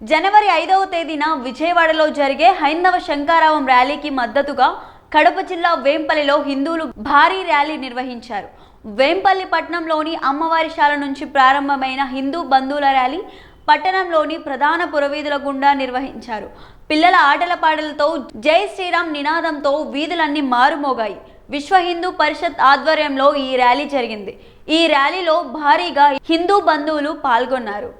జనవరి ఐదవ తేదీన విజయవాడలో జరిగే హైందవ శంకారావం ర్యాలీకి మద్దతుగా కడప జిల్లా వేంపల్లిలో హిందువులు భారీ ర్యాలీ నిర్వహించారు. వేంపల్లి పట్టణంలోని అమ్మవారి శాల నుంచి ప్రారంభమైన హిందూ బంధువుల ర్యాలీ పట్టణంలోని ప్రధాన పురవీధుల గుండా నిర్వహించారు. పిల్లల ఆటల పాటలతో జై శ్రీరామ్ నినాదంతో వీధులన్నీ మారుమోగాయి. విశ్వ హిందూ పరిషత్ ఆధ్వర్యంలో ఈ ర్యాలీ జరిగింది. ఈ ర్యాలీలో భారీగా హిందూ బంధువులు పాల్గొన్నారు.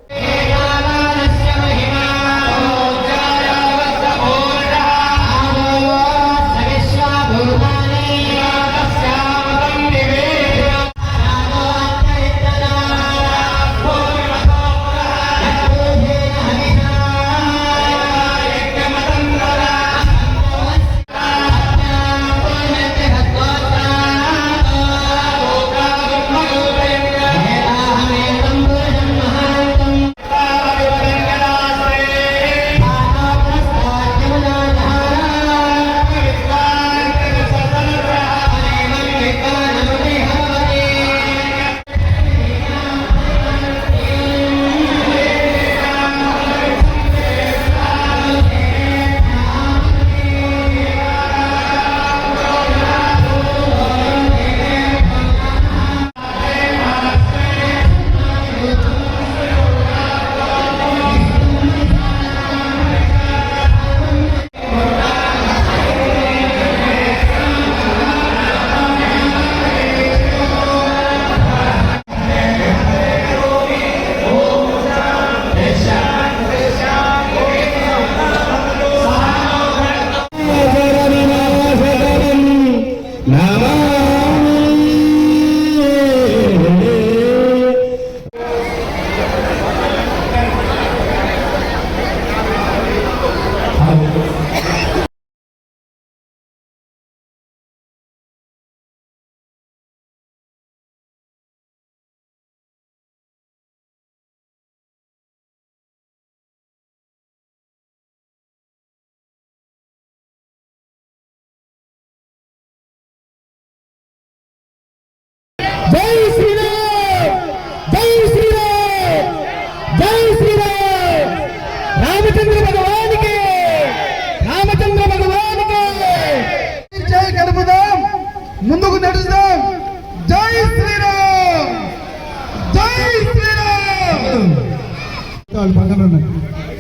జై శ్రీరామ్ పక్కన ఉన్నాయి